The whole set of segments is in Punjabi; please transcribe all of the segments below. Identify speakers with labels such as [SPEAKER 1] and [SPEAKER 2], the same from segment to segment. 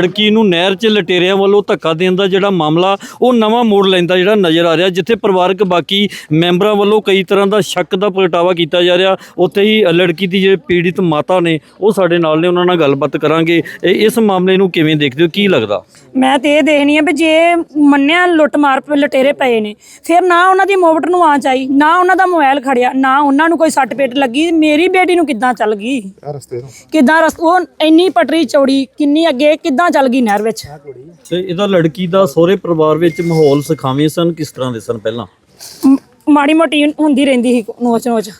[SPEAKER 1] ਲੜਕੀ ਨੂੰ ਨਹਿਰ 'ਚ ਲਟੇਰਿਆਂ ਵੱਲੋਂ ਧੱਕਾ ਦੇਣ ਦਾ ਜਿਹੜਾ ਮਾਮਲਾ ਉਹ ਨਵਾਂ ਮੋੜ ਲੈਂਦਾ ਜਿਹੜਾ ਨਜ਼ਰ ਆ ਰਿਹਾ ਜਿੱਥੇ ਪਰਿਵਾਰਕ ਬਾਕੀ ਮੈਂਬਰਾਂ ਵੱਲੋਂ ਕਈ ਤਰ੍ਹਾਂ ਦਾ ਸ਼ੱਕ ਦਾ ਪ੍ਰਗਟਾਵਾ ਕੀਤਾ ਜਾ ਰਿਹਾ। ਉੱਥੇ ਹੀ ਲੜਕੀ ਦੀ ਜਿਹੜੇ ਪੀੜਿਤ ਮਾਤਾ ਨੇ ਉਹ ਸਾਡੇ ਨਾਲ ਨੇ ਉਹਨਾਂ ਨਾਲ ਗੱਲਬਾਤ ਕਰਾਂਗੇ। ਇਹ- ਇਸ ਮਾਮਲੇ ਨੂੰ ਕਿਵੇਂ ਦੇਖਦੇ ਹੋ? ਕੀ ਲੱਗਦਾ?
[SPEAKER 2] ਮੈਂ ਤੇ ਇਹ ਦੇਖਣੀ ਆ ਵੀ ਜੇ ਮੰਨਿਆ ਲੁੱਟ ਮਾਰ ਪੇ ਲਟੇਰੇ ਪਏ ਨੇ ਫਿਰ ਨਾ ਉਹਨਾਂ ਦੀ ਮੋਬਟ ਨੂੰ ਆਂਚ ਆਈ ਨਾ ਉਹਨਾਂ ਦਾ ਮੋਬਾਈਲ ਖੜਿਆ ਨਾ ਉਹਨਾਂ ਨੂੰ ਕੋਈ ਸੱਟ ਪੇਟ ਲੱਗੀ। ਮੇਰੀ ਬੇਟੀ ਨੂੰ ਕਿੱਦਾਂ ਚੱਲ ਗਈ?
[SPEAKER 3] ਰਸਤੇ
[SPEAKER 2] ਕਿੱਦਾਂ ਰਸ ਉਹ ਇੰਨੀ ਪਟਰੀ ਚੌੜੀ ਕਿੰਨੀ ਅੱਗੇ ਕਿੱਦਾਂ ਚੱਲ ਗਈ ਨਹਿਰ ਵਿੱਚ।
[SPEAKER 1] ਤੇ ਇਹਦਾ ਲੜਕੀ ਦਾ ਸਹੁਰੇ ਪਰਿਵਾਰ ਵਿੱਚ ਮਾਹੌਲ ਸਿਖਾਵੇਂ ਸਨ, ਕਿਸ ਤਰ੍ਹਾਂ ਦੇ ਸਨ ਪਹਿਲਾਂ?
[SPEAKER 2] ਮ- ਮਾੜੀ ਮੋਟੀ ਹੁੰਦੀ ਰਹਿੰਦੀ ਸੀ ਨੋਚ ਨੋਚ।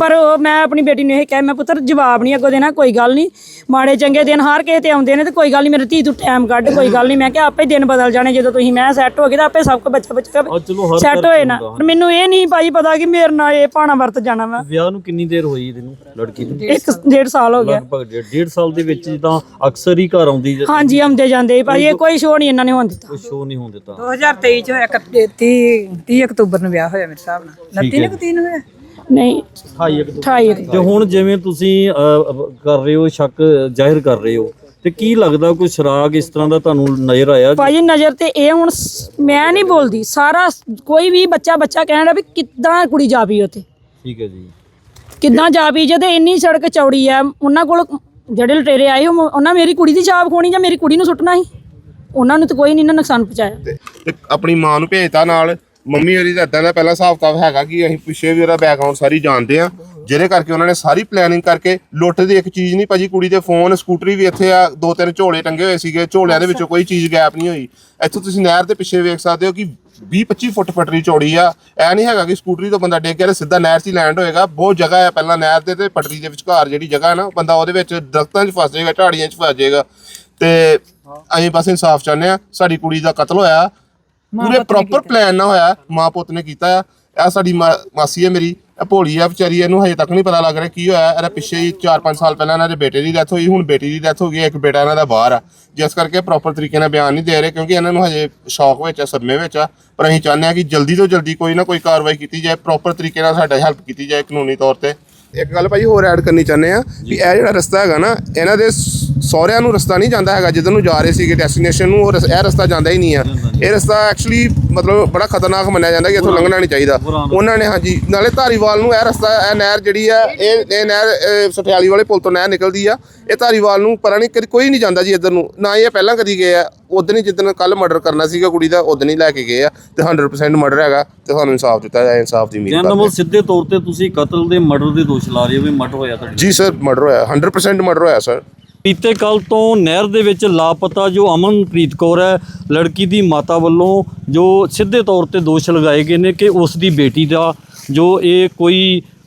[SPEAKER 2] ਪਰ ਉਹ ਮੈਂ ਆਪਣੀ ਬੇਟੀ ਨੂੰ ਇਹ ਕਿਹਾ ਮੈਂ ਪੁੱਤਰ ਜਵਾਬ ਨਹੀਂ ਅੱਗੋਂ ਦੇਣਾ ਕੋਈ ਗੱਲ ਨਹੀਂ ਮਾੜੇ ਚੰਗੇ ਦਿਨ ਹਾਰ ਕੇ ਤੇ ਆਉਂਦੇ ਨੇ ਤੇ ਕੋਈ ਗੱਲ ਨਹੀਂ ਮੇਰੇ ਧੀ ਤੂੰ ਟਾਈਮ ਕੱਢ ਕੋਈ ਗੱਲ ਨਹੀਂ ਮੈਂ ਕਿਹਾ ਆਪੇ ਦਿਨ ਬਦਲ ਜਾਣੇ ਜਦੋਂ ਤੁਸੀਂ ਮੈਂ ਸੈੱਟ ਹੋ ਗਏ ਤਾਂ ਆਪੇ ਸਭ ਕੁਝ ਬੱਚਾ ਬੱਚਾ
[SPEAKER 1] ਚਲੋ ਹਰ
[SPEAKER 2] ਸੈੱਟ ਹੋਏ ਨਾ। ਪਰ ਮੈਨੂੰ ਇਹ ਨਹੀਂ ਭਾਈ ਪਤਾ ਕਿ ਮੇਰੇ ਨਾਲ ਇਹ ਪਾਣਾ ਵਰਤ ਜਾਣਾ ਵਾ।
[SPEAKER 1] ਵਿਆਹ ਨੂੰ ਕਿੰਨੀ ਦੇਰ ਹੋਈ ਇਹਨੂੰ ਲੜਕੀ ਨੂੰ?
[SPEAKER 2] ਇੱਕ ਡੇਢ ਸਾਲ ਹੋ ਗਿਆ।
[SPEAKER 1] ਲਗਭਗ ਡੇਢ- ਸਾਲ ਦੇ ਵਿੱਚ ਜਿੱਦਾਂ ਅਕਸਰ ਹੀ ਘਰ ਆਉਂਦੀ
[SPEAKER 2] ਹਾਂਜੀ ਆਉਂਦੇ ਜਾਂਦੇ ਭਾਈ ਇਹ ਕੋਈ ਸ਼ੋਅ ਨਹੀਂ ਇਹਨਾਂ ਨੇ ਹੋਣ ਦਿੱਤਾ।
[SPEAKER 1] ਕੋਈ ਸ਼ੋਅ ਨਹੀਂ ਹੋਣ ਦਿੱਤਾ।
[SPEAKER 4] 2023 ਚ ਹੋਇਆ 31 30 ਅਕਤੂਬਰ ਨੂੰ ਵਿਆਹ ਹੋਇਆ ਮੇਰੇ। ਹਿਸਾਬ ਨਾਲ। 29 ਨੂੰ 30 ਨੂੰ ਹੋਇਆ
[SPEAKER 2] ਨਹੀਂ
[SPEAKER 1] 28 ਅਕਤੂਬਰ
[SPEAKER 2] 28 ਇੱਕ
[SPEAKER 1] ਤੇ ਹੁਣ ਜਿਵੇਂ ਤੁਸੀਂ ਅ, ਅ, ਕਰ ਰਹੇ ਹੋ ਸ਼ੱਕ ਜ਼ਾਹਿਰ ਕਰ ਰਹੇ ਹੋ ਤੇ ਕੀ ਲੱਗਦਾ ਕੋਈ ਸ਼ਰਾਗ ਇਸ ਤਰ੍ਹਾਂ ਦਾ ਤੁਹਾਨੂੰ ਨਜ਼ਰ ਆਇਆ?
[SPEAKER 2] ਭਾਜੀ ਨਜ਼ਰ ਤੇ ਇਹ ਹੁਣ ਸ- ਮੈਂ ਨਹੀਂ ਬੋਲਦੀ। ਸਾਰਾ ਸ- ਕੋਈ ਵੀ ਬੱਚਾ ਬੱਚਾ ਕਹਿਣ ਡਿਆ ਵੀ ਕਿੱਦਾਂ ਕੁੜੀ ਜਾ ਪਈ ਉੱਥੇ।
[SPEAKER 1] ਠੀਕ ਹੈ ਜੀ।
[SPEAKER 2] ਕਿੱਦਾਂ ਜਾ ਪਈ ਜਦ ਇੰਨੀ ਸੜਕ ਚੌੜੀ ਆ ਉਹਨਾਂ ਕੋਲ ਜਿਹੜੇ ਲਟੇਰੇ ਆਏ ਉਹ- ਉਹਨਾਂ ਮੇਰੀ ਕੁੜੀ ਦੀ ਛਾਪ ਖੋਣੀ ਜਾਂ ਮੇਰੀ ਕੁੜੀ ਨੂੰ ਸੁੱਟਣਾ ਸੀ? ਉਹਨਾਂ ਨੂੰ ਤਾਂ ਕੋਈ ਨਹੀਂ ਨਾ ਨੁਕਸਾਨ ਪਹੁੰਚਾਇਆ।
[SPEAKER 3] ਤੇ ਆਪਣੀ ਮਾਂ ਨੂੰ ਭੇਜਤਾ ਨਾਲ। ਮੰਮੀ ਹੋਰੀ ਦਾ ਏਦਾਂ ਦਾ ਪਹਿਲਾਂ ਹਿਸਾਬ ਕਿਤਾਬ ਹੈਗਾ ਕਿ ਅਸੀਂ ਪਿੱਛੇ ਵੀ ਉਹਦਾ ਬੈਕਗ੍ਰਾਉਂਡ ਸਾਰੀ ਜਾਣਦੇ ਆ ਜਿਹਦੇ ਕਰਕੇ ਉਹਨਾਂ ਨੇ ਸਾਰੀ ਪਲੈਨਿੰਗ ਕਰਕੇ ਲੁੱਟ ਦੀ ਇੱਕ ਚੀਜ਼ ਨਹੀਂ ਭਾਜੀ ਕੁੜੀ ਦੇ ਫੋਨ ਸਕੂਟਰੀ ਵੀ ਇੱਥੇ ਆ ਦੋ ਤਿੰਨ ਝੋਲੇ ਟੰਗੇ ਹੋਏ ਸੀਗੇ ਝੋਲਿਆਂ ਦੇ ਵਿੱਚੋਂ ਕੋਈ ਚੀਜ਼ ਗੈਪ ਨਹੀਂ ਹੋਈ। ਇੱਥੋਂ ਤੁਸੀਂ ਨਹਿਰ ਦੇ ਪਿੱਛੇ ਵੇਖ ਸਕਦੇ ਹੋ ਕਿ 20 25 ਫੁੱਟ ਪਟਰੀ ਚੌੜੀ ਆ। ਐ ਨਹੀਂ ਹੈਗਾ ਕਿ ਸਕੂਟਰੀ ਤੋਂ ਬੰਦਾ ਡਿੱਗ ਗਿਆ ਤੇ ਸਿੱਧਾ ਨਹਿਰ 'ਚ ਹੀ ਲੈਂਡ ਹੋਏਗਾ। ਬਹੁਤ ਜਗ੍ਹਾ ਹੈ ਪਹਿਲਾਂ ਨਹਿਰ ਦੇ ਤੇ ਪਟਰੀ ਦੇ ਵਿਚਕਾਰ ਜਿਹੜੀ ਜਗ੍ਹਾ ਹੈ ਨਾ ਬੰਦਾ ਉਹਦੇ ਵਿੱਚ ਦਰਖਤਾਂ 'ਚ ਫਸ ਜਾਏਗਾ ਝਾੜੀਆਂ 'ਚ ਫਸ ਜਾਏਗਾ। ਤੇ ਅਸੀਂ ਬਸ ਇਨਸਾਫ ਚਾਹੁੰਦੇ ਆ ਸਾਡੀ ਕੁੜੀ ਦਾ ਕਤਲ ਹੋਇਆ। ਪੂਰੇ ਪ੍ਰੋਪਰ ਪਲਾਨ ਨਾਲ ਹੋਇਆ ਮਾਂ ਪੁੱਤ ਨੇ ਕੀਤਾ ਆ। ਇਹ ਸਾਡੀ ਮਾਸੀ ਹੈ ਮੇਰੀ ਇਹ ਭੋਲੀ ਆ ਵਿਚਾਰੀ ਇਹਨੂੰ ਹਜੇ ਤੱਕ ਨਹੀਂ ਪਤਾ ਲੱਗ ਰਿਹਾ ਕੀ ਹੋਇਆ। ਇਹਦਾ ਪਿੱਛੇ ਹੀ 4-5 ਸਾਲ ਪਹਿਲਾਂ ਇਹਨਾਂ ਦੇ ਬੇਟੇ ਦੀ ਡੈਥ ਹੋਈ ਹੁਣ ਬੇਟੀ ਦੀ ਡੈਥ ਹੋ ਗਈ ਇੱਕ ਬੇਟਾ ਇਹਨਾਂ ਦਾ ਬਾਹਰ ਆ। ਜਿਸ ਕਰਕੇ ਪ੍ਰੋਪਰ ਤਰੀਕੇ ਨਾਲ ਬਿਆਨ ਨਹੀਂ ਦੇ ਰਹੇ ਕਿਉਂਕਿ ਇਹਨਾਂ ਨੂੰ ਹਜੇ ਸ਼ੌਕ ਵਿੱਚ ਆ ਸਦਮੇ ਵਿੱਚ ਆ। ਪਰ ਅਸੀਂ ਚਾਹੁੰਦੇ ਆ ਕਿ ਜਲਦੀ ਤੋਂ ਜਲਦੀ ਕੋਈ ਨਾ ਕੋਈ ਕਾਰਵਾਈ ਕੀਤੀ ਜਾਏ ਪ੍ਰੋਪਰ ਤਰੀਕੇ ਨਾਲ ਸਾਡਾ ਹੈਲਪ ਕੀਤੀ ਜਾਏ ਕਾਨੂੰਨੀ ਤੌਰ ਤੇ। ਇੱਕ ਗੱਲ ਭਾਈ ਹੋਰ ਐਡ ਕਰਨੀ ਚਾਹੁੰਦੇ ਆ ਵੀ ਇਹ ਜਿਹੜਾ ਰਸਤਾ ਹੈਗਾ ਨਾ ਇਹਨਾਂ ਦੇ ਸ- ਸਹੁਰਿਆਂ ਨੂੰ ਰਸਤਾ ਨਹੀਂ ਜਾਂਦਾ ਹੈਗਾ ਜਿੱਧਰ ਨੂੰ ਜਾ ਰਹੇ ਸੀਗੇ ਡੈਸਟੀਨੇਸ਼ਨ ਨੂੰ ਉਹ ਰਸ- ਇਹ ਰਸਤਾ ਜਾਂਦਾ ਹੀ ਨਹੀਂ ਆ। ਇਹ ਰਸਤਾ ਐਕਚੁਅਲੀ ਮਤਲਬ ਬੜਾ ਖਤਰਨਾਕ ਮੰਨਿਆ ਜਾਂਦਾ ਕਿ ਇੱਥੋਂ ਲੰਘਣਾ ਨਹੀਂ ਚਾਹੀਦਾ। ਉਹਨਾਂ ਨੇ ਹਾਂਜੀ ਨਾਲੇ ਧਾਰੀਵਾਲ ਨੂੰ ਇਹ ਰਸਤਾ ਇਹ ਨਹਿਰ ਜਿਹੜੀ ਆ ਇਹ ਇਹ ਨਹਿਰ ਸਠਿਆਲੀ ਵਾਲੇ ਪੁਲ ਤੋਂ ਨਹਿਰ ਨਿਕਲਦੀ ਆ। ਇਹ ਧਾਰੀਵਾਲ ਨੂੰ ਪਤਾ ਨਹੀਂ ਕਦੀ ਕੋਈ ਨਹੀਂ ਜਾਂਦਾ ਜੀ ਇੱਧਰ ਨੂੰ। ਨਾ ਹੀ ਇਹ ਪਹਿਲਾਂ ਕਦੀ ਗਏ ਆ। ਉਦੋਂ ਹੀ ਜਿੱਦਣ ਕੱਲ ਮਰਡਰ ਕਰਨਾ ਸੀਗਾ ਕੁੜੀ ਦਾ ਉਦੋਂ ਹੀ ਲੈ ਕੇ ਗਏ ਆ ਤੇ 100% ਮਰਡਰ ਹੈਗਾ ਤੇ ਸਾਨੂੰ ਇਨਸਾਫ ਦਿੱਤਾ ਜਾਏ ਇਨਸਾਫ ਦੀ ਉਮੀਦ ਕਰਦੇ
[SPEAKER 1] ਨਮਲ ਸਿੱਧੇ ਤੌਰ ਤੇ ਤੁਸੀਂ ਕਤਲ ਦੇ ਮਰਡਰ ਦੇ ਦੋਸ਼ ਲਾ ਰਹੇ ਹੋ ਵੀ ਮਰਡਰ ਹੋਇਆ ਤੁਹਾਡੇ
[SPEAKER 3] ਜੀ ਸਰ ਮਰਡਰ ਹੋਇਆ 100% ਮਰਡਰ ਹੋਇਆ ਸਰ
[SPEAKER 1] ਬੀਤੇ ਕੱਲ ਤੋਂ ਨਹਿਰ ਦੇ ਵਿੱਚ ਲਾਪਤਾ ਜੋ ਅਮਨਪ੍ਰੀਤ ਕੌਰ ਹੈ, ਲੜਕੀ ਦੀ ਮਾਤਾ ਵੱਲੋਂ ਜੋ ਸਿੱਧੇ ਤੌਰ ਤੇ ਦੋਸ਼ ਲਗਾਏ ਗਏ ਨੇ ਕਿ ਉਸ ਦੀ ਬੇਟੀ ਦਾ ਜੋ ਇਹ ਕੋਈ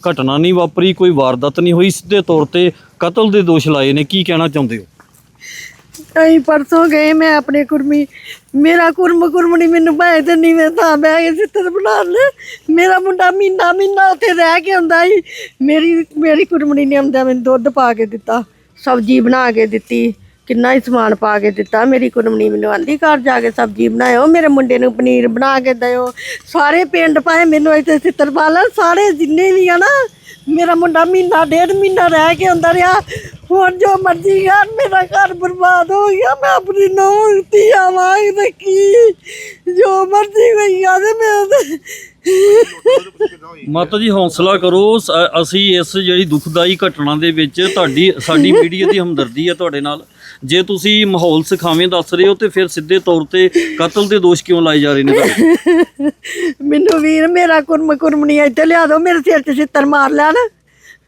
[SPEAKER 1] ਘਟਨਾ ਨਹੀਂ ਵਾਪਰੀ, ਕੋਈ ਵਾਰਦਾਤ ਨਹੀਂ ਹੋਈ, ਸਿੱਧੇ ਤੌਰ ਤੇ ਕਤਲ ਦੇ ਦੋਸ਼ ਲਾਏ ਨੇ। ਕੀ ਕਹਿਣਾ ਚਾਹੁੰਦੇ ਹੋ?
[SPEAKER 5] ਅਸੀਂ ਪਰਸੋਂ ਗਏ, ਮੈਂ ਆਪਣੇ ਕੁਰਮੀ ਮੇਰਾ ਕੁਰਮ ਕੁਰਮਣੀ ਮੈਨੂੰ ਭਾਏ ਤੇ ਨੀਵੇਂ ਥਾਂ ਬਹਿ ਕੇ ਚਿੱਤਰ ਬਣਾ ਲੈ ਮੇਰਾ ਮੁੰਡਾ ਮਹੀਨਾ ਮਹੀਨਾ ਉੱਥੇ ਰਹਿ ਕੇ ਆਉਂਦਾ ਸੀ। ਮੇਰੀ ਮੇਰੀ ਕੁਰਮਣੀ ਨੇ ਆਉਂਦਾ ਮੈਨੂੰ ਦੁੱਧ ਪਾ ਕੇ ਦਿੱਤਾ। ਸਬਜ਼ੀ ਬਣਾ ਕੇ ਦਿੱਤੀ, ਕਿੰਨਾ ਹੀ ਸਮਾਨ ਪਾ ਕੇ ਦਿੱਤਾ। ਮੇਰੀ ਕੁਰਮਣੀ ਮੈਨੂੰ ਆਂਦੀ, ਘਰ ਜਾ ਕੇ ਸਬਜ਼ੀ ਬਣਾਇਓ, ਮੇਰੇ ਮੁੰਡੇ ਨੂੰ ਪਨੀਰ ਬਣਾ ਕੇ ਦਿਓ। ਸਾਰੇ ਪਿੰਡ ਪਾਏ ਮੈਨੂੰ ਇੱਥੇ ਚਿੱਤਰ ਪਾ ਲੈ ਸਾਰੇ ਜਿੰਨੇ ਵੀ ਆ ਨਾ, ਮੇਰਾ ਮੁੰਡਾ ਮਹੀਨਾ, ਡੇਢ ਮਹੀਨਾ ਰਹਿ ਕੇ ਆਉਂਦਾ ਰਿਹਾ। ਹੁਣ ਜੋ ਮਰਜ਼ੀ ਯਾਰ ਮੇਰਾ ਘਰ ਬਰਬਾਦ ਹੋ ਗਿਆ, ਮੈਂ ਆਪਣੀ ਨੌਂ ਧੀ ਆਵਾਂਗ ਤੇ ਕੀ ਜੋ ਮਰਜ਼ੀ ਹੋਈ ਆ ਮੈਂ
[SPEAKER 1] ਮਾਤਾ ਜੀ, ਹੌਸਲਾ ਕਰੋ। ਸ- ਅਸੀਂ ਇਸ ਜਿਹੜੀ ਦੁਖਦਾਈ ਘਟਨਾ ਦੇ ਵਿੱਚ ਤੁਹਾਡੀ, ਸਾਡੀ ਮੀਡੀਆ ਦੀ ਹਮਦਰਦੀ ਹੈ ਤੁਹਾਡੇ ਨਾਲ। ਜੇ ਤੁਸੀਂ ਮਾਹੌਲ ਸਿਖਾਵੇਂ ਦੱਸ ਰਹੇ ਹੋ ਤੇ ਫਿਰ ਸਿੱਧੇ ਤੌਰ ਤੇ ਕਤਲ ਦੇ ਦੋਸ਼ ਕਿਉਂ ਲਾਏ ਜਾ ਰਹੇ ਨੇ ਤੁਹਾਡੇ?
[SPEAKER 5] ਮੈਨੂੰ ਵੀਰ, ਮੇਰਾ ਕੁਰਮ ਕੁਰਮਣੀ ਇੱਥੇ ਲਿਆ ਦਿਓ, ਮੇਰੇ ਸਿਰ 'ਚ ਛਿੱਤਰ ਮਾਰ ਲੈਣ।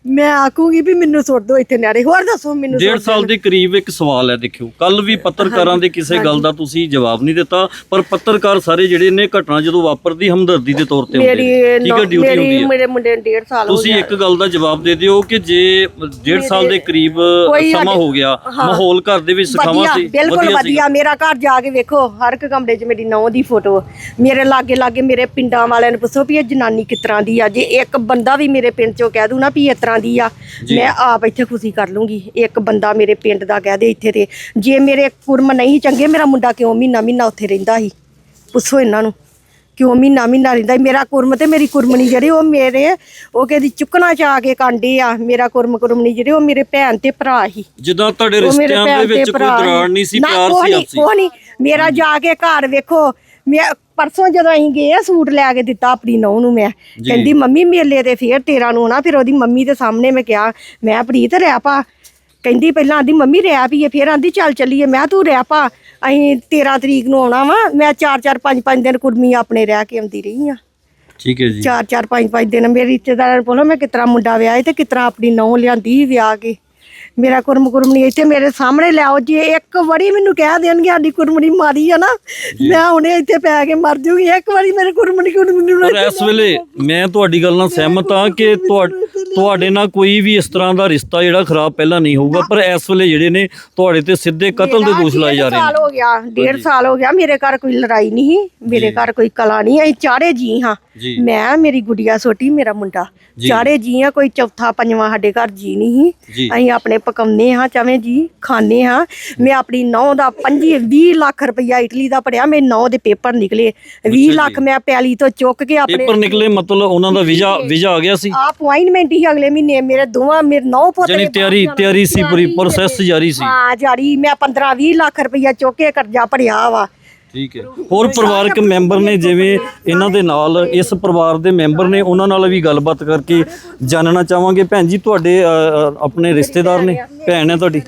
[SPEAKER 5] ਮੈਂ ਆਖੂਗੀ ਵੀ ਮੈਨੂੰ ਸੁੱਟ ਦਿਓ ਇੱਥੇ ਨਿਆਰੇ ਹੋਰ ਦੱਸੋ ਮੈਨੂੰ
[SPEAKER 1] ਡੇਢ
[SPEAKER 5] ਸੁੱਟ
[SPEAKER 1] ਸਾਲ ਦੇ ਕਰੀਬ ਇੱਕ ਸਵਾਲ ਹੈ ਦੇਖਿਓ ਕੱਲ ਵੀ ਪੱਤਰਕਾਰਾਂ ਦੇ ਕਿਸੇ ਗੱਲ ਦਾ ਤੁਸੀਂ ਜਵਾਬ ਨਹੀਂ ਦਿੱਤਾ ਪਰ ਪੱਤਰਕਾਰ ਸਾਰੇ ਜਿਹੜੇ ਨੇ ਘਟਨਾ ਜਦੋਂ ਵਾਪਰਦੀ ਹਮਦਰਦੀ ਦੇ ਤੌਰ ਤੇ ਹੁੰਦੇ
[SPEAKER 5] ਮੇਰੀ
[SPEAKER 1] ਨੇ ਠੀਕ ਹੈ
[SPEAKER 5] ਨੌ-
[SPEAKER 1] ਡਿਊਟੀ ਹੁੰਦੀ
[SPEAKER 5] ਮੇਰੀ
[SPEAKER 1] ਹੈ।
[SPEAKER 5] ਮੇਰੇ ਮੁੰਡੇ ਨੂੰ ਡੇਢ ਸਾਲ ਹੋ
[SPEAKER 1] ਤੁਸੀਂ
[SPEAKER 5] ਗਿਆ।
[SPEAKER 1] ਇੱਕ ਗੱਲ ਦਾ ਜਵਾਬ ਦੇ ਦਿਓ ਕਿ ਜੇ ਡੇਢ ਸਾਲ ਦੇ ਕਰੀਬ
[SPEAKER 5] ਕੋਈ
[SPEAKER 1] ਸਮਾਂ
[SPEAKER 5] ਸਾਡੇ-
[SPEAKER 1] ਹੋ ਗਿਆ ਮਾਹੌਲ ਘਰ ਦੇ ਵਿੱਚ ਸਿਖਾਵਾਂ
[SPEAKER 5] ਵਧੀਆ
[SPEAKER 1] ਸੀ
[SPEAKER 5] ਬਿਲਕੁਲ। ਵਧੀਆ ਮੇਰਾ ਘਰ ਜਾ ਕੇ ਵੇਖੋ ਹਰ ਇੱਕ ਕਮਰੇ 'ਚ ਮੇਰੀ ਨੌਂ ਦੀ ਫੋਟੋ। ਮੇਰੇ ਲਾਗੇ ਲਾਗੇ ਮੇਰੇ ਪਿੰਡਾਂ ਵਾਲਿਆਂ ਨੂੰ ਪੁੱਛੋ ਵੀ ਇਹ ਜਨਾਨੀ ਕਿਸ ਤਰ੍ਹਾਂ ਦੀ ਆ। ਜੇ ਇੱਕ ਬੰਦਾ ਵੀ ਮੇਰੇ ਪਿੰਡ 'ਚੋਂ ਕਹਿ ਦੂ ਨਾ ਵੀ ਇਸ ਤਰ੍ਹਾਂ ਦੀ ਆ। ਮੈਂ ਆਪ ਇੱਥੇ ਖੁਸ਼ੀ ਕਰ ਲੂੰਗੀ। ਇੱਕ ਬੰਦਾ ਮੇਰੇ ਪਿੰਡ ਦਾ ਕਹਿ ਦੇ ਇੱਥੇ ਤੇ। ਜੇ ਮੇਰੇ ਕੁਰਮ ਨਹੀਂ ਚੰਗੇ ਮੇਰਾ ਮੁੰਡਾ ਕਿਉਂ ਮਹੀਨਾ ਮਹੀਨਾ ਉੱਥੇ ਰਹਿੰਦਾ ਸੀ? ਪੁੱਛੋ ਇਹਨਾਂ ਨੂੰ। ਕਿਉਂ ਮਹੀਨਾ ਮਹੀਨਾ ਰਹਿੰਦਾ ਸੀ। ਮੇਰਾ ਕੁਰਮ ਤੇ ਮੇਰੀ ਕੁਰਮਣੀ ਜਿਹੜੇ ਉਹ ਮੇਰੇ ਉਹ ਕਹਿੰਦੀ ਚੁੱਕਣਾ ਚਾ ਕੇ ਕਾਂਡੇ ਆ। ਮੇਰਾ ਕੁਰਮ ਕੁਰਮਣੀ ਜਿਹੜੇ ਉਹ ਮੇਰੇ ਭੈਣ ਤੇ ਭਰਾ ਹੀ
[SPEAKER 1] ਜਿੱਦਾਂ ਤੁਹਾਡੇ
[SPEAKER 5] ਉਹ ਮੇਰੇ
[SPEAKER 1] ਰਿਸ਼ਤਿਆਂ ਦੇ
[SPEAKER 5] ਭੈਣ ਤੇ
[SPEAKER 1] ਵਿੱਚ ਕੋਈ
[SPEAKER 5] ਭਰਾ
[SPEAKER 1] ਦਰਾੜ ਨਹੀਂ ਸੀ?
[SPEAKER 5] ਨਾ,
[SPEAKER 1] ਪਿਆਰ ਸੀ
[SPEAKER 5] ਨਹੀਂ,
[SPEAKER 1] ਆਪਸੀ?
[SPEAKER 5] ਨਹੀਂ। ਮੇਰਾ ਜਾ ਕੇ ਘਰ ਵੇਖੋ। ਮੈਂ ਪਰਸੋਂ ਜਦੋਂ ਅਸੀਂ ਗਏ ਆ ਸੂਟ ਲੈ ਕੇ ਦਿੱਤਾ ਆਪਣੀ ਨੌਂ ਨੂੰ ਮੈਂ। ਕਹਿੰਦੀ ਮੰਮੀ ਮੇਲੇ ਤੇ ਫੇਰ ਤੇਰਾ ਨੂੰ ਨਾ ਫਿਰ ਉਹਦੀ ਮੰਮੀ ਦੇ ਸਾਹਮਣੇ ਮੈਂ ਕਿਹਾ ਮੈਂ ਪ੍ਰੀਤ ਰਹਿ ਪਾ। ਕਹਿੰਦੀ ਪਹਿਲਾਂ ਆਂਦੀ ਮੰਮੀ ਰਹਿ ਪਈਏ ਫਿਰ ਆਂਦੀ ਚੱਲ ਚੱਲੀਏ। ਮੈਂ ਤੂੰ ਰਹਿ ਪਾ। ਅਸੀਂ 13 ਤਰੀਕ ਨੂੰ ਆਉਣਾ ਵਾ। ਮੈਂ 4 4 5 5 ਦਿਨ ਕੁੜਮੀ ਆਪਣੇ ਰਹਿ ਕੇ ਆਉਂਦੀ ਰਹੀ ਆ।
[SPEAKER 1] ਠੀਕ ਹੈ ਜੀ।
[SPEAKER 5] ਚਾਰ ਚਾਰ ਪੰਜ ਪੰਜ ਦਿਨ ਮੇਰੇ ਰਿਸ਼ਤੇਦਾਰਾਂ ਨੂੰ ਬੋਲੋ ਮੈਂ ਕਿਤਰਾ ਮੁੰਡਾ ਵਿਆਹ ਤੇ ਕਿਤਰਾ ਆਪਣੀ ਨੌਂ ਲਿਆਂਦੀ ਵਿਆਹ ਕੇ। ਮੇਰਾ ਕੁਰਮ ਕੁਰਮਣੀ ਇੱਥੇ ਮੇਰੇ ਸਾਹਮਣੇ ਲਿਆਓ ਜੇ ਇੱਕ ਵਾਰੀ ਮੈਨੂੰ ਕਹਿ ਦੇਣਗੇ ਸਾਡੀ ਕੁਰਮਣੀ ਮਾਰੀ ਆ ਨਾ ਮੈਂ ਹੁਣੇ ਇੱਥੇ ਪੈ ਕੇ ਮਰ ਜੂਗੀ ਇੱਕ ਵਾਰੀ ਮੇਰੇ ਕੁਰਮਣੀ ਕੁਰਮਣੀ ਨੂੰ
[SPEAKER 1] ਪਰ ਇਸ ਵੇਲੇ ਮੈਂ ਤੁਹਾਡੀ ਗੱਲ ਨਾਲ ਸਹਿਮਤ ਹਾਂ ਕਿ ਤੁਹਾ- ਤੁਹਾਡੇ ਨਾਲ ਕੋਈ ਵੀ ਇਸ ਤਰ੍ਹਾਂ ਦਾ ਰਿਸ਼ਤਾ ਜਿਹੜਾ ਖਰਾਬ ਪਹਿਲਾਂ ਨਹੀਂ ਹੋਊਗਾ ਪਰ ਇਸ ਵੇਲੇ ਜਿਹੜੇ ਨੇ ਤੁਹਾਡੇ ਤੇ ਸਿੱਧੇ ਕਤਲ ਦੇ ਦੋਸ਼ ਲਾਏ ਜਾ ਰਹੇ
[SPEAKER 5] ਸਾਲ
[SPEAKER 1] ਨੇ
[SPEAKER 5] ਹੋ ਗਿਆ ਡੇਢ ਸਾਲ ਹੋ ਗਿਆ ਮੇਰੇ ਘਰ ਕੋਈ ਲੜਾਈ ਨਹੀਂ ਮੇਰੇ ਘਰ ਕੋਈ ਕਲਾ ਨਹੀਂ ਅਸੀਂ ਚਾਰੇ ਜੀ ਹਾਂ। ਮੈਂ ਮੇਰੀ ਗੁੜੀਆ ਛੋਟੀ ਮੇਰਾ ਮੁੰਡਾ ਚਾਰੇ ਜੀ ਆ ਕੋਈ ਚੌਥਾ ਪੰਜਵਾਂ ਸਾਡੇ ਘਰ ਜੀ ਨਹੀਂ। ਅਸੀਂ ਆਪਣੇ ਪਕਾਉਂਦੇ ਹਾਂ ਚਾਵੇਂ ਜੀ ਖਾਣੇ ਹਾਂ। ਮੈਂ ਆਪਣੀ ਨੌ ਦਾ 25 20 ਲੱਖ ਰੁਪਈਆ ਇਟਲੀ ਦਾ ਪੜਿਆ ਮੇਰੇ ਨੌ ਦੇ ਪੇਪਰ ਨਿਕਲੇ। 20 ਲੱਖ ਮੈਂ ਪੈਲੀ ਤੋਂ ਚੁੱਕ ਕੇ ਆਪਣੇ
[SPEAKER 1] ਪੇਪਰ ਨਿਕਲੇ ਮਤਲਬ ਉਹਨਾਂ ਦਾ ਵੀਜ਼ਾ ਵੀਜ਼ਾ ਆ ਗਿਆ ਸੀ?
[SPEAKER 5] ਆ ਅਪਾਇੰਟਮੈਂਟ ਹੀ ਅਗਲੇ ਮਹੀਨੇ ਮੇਰੇ ਦੋਵਾਂ ਮੇਰੇ ਨੌ ਪੋਤੇ
[SPEAKER 1] ਜਾਨੀ ਤਿਆਰੀ ਤਿਆਰੀ ਸੀ ਪੂਰੀ ਪ੍ਰੋਸੈਸ ਜਾਰੀ ਸੀ।
[SPEAKER 5] ਹਾਂ ਜਾਰੀ। ਮੈਂ 15 20 ਲੱਖ ਰੁਪਈਆ ਚੁੱਕ ਕੇ ਕਰਜ਼ਾ ਭਰਿਆ ਵਾ।
[SPEAKER 1] ਠੀਕ ਹੈ। ਹੋਰ ਪਰਿਵਾਰਕ ਮੈਂਬਰ ਨੇ ਜਿਵੇਂ ਇਹਨਾਂ ਦੇ ਨਾਲ ਇਸ ਪਰਿਵਾਰ ਦੇ ਮੈਂਬਰ ਨੇ ਉਹਨਾਂ ਨਾਲ ਵੀ ਗੱਲਬਾਤ ਕਰਕੇ ਜਾਣਨਾ ਚਾਹਾਂਗੇ। ਭੈਣ ਜੀ ਤੁਹਾਡੇ ਅ, ਆਪਣੇ ਰਿਸ਼ਤੇਦਾਰ ਨੇ? ਭੈਣ ਹੈ ਤੁਹਾਡੀ?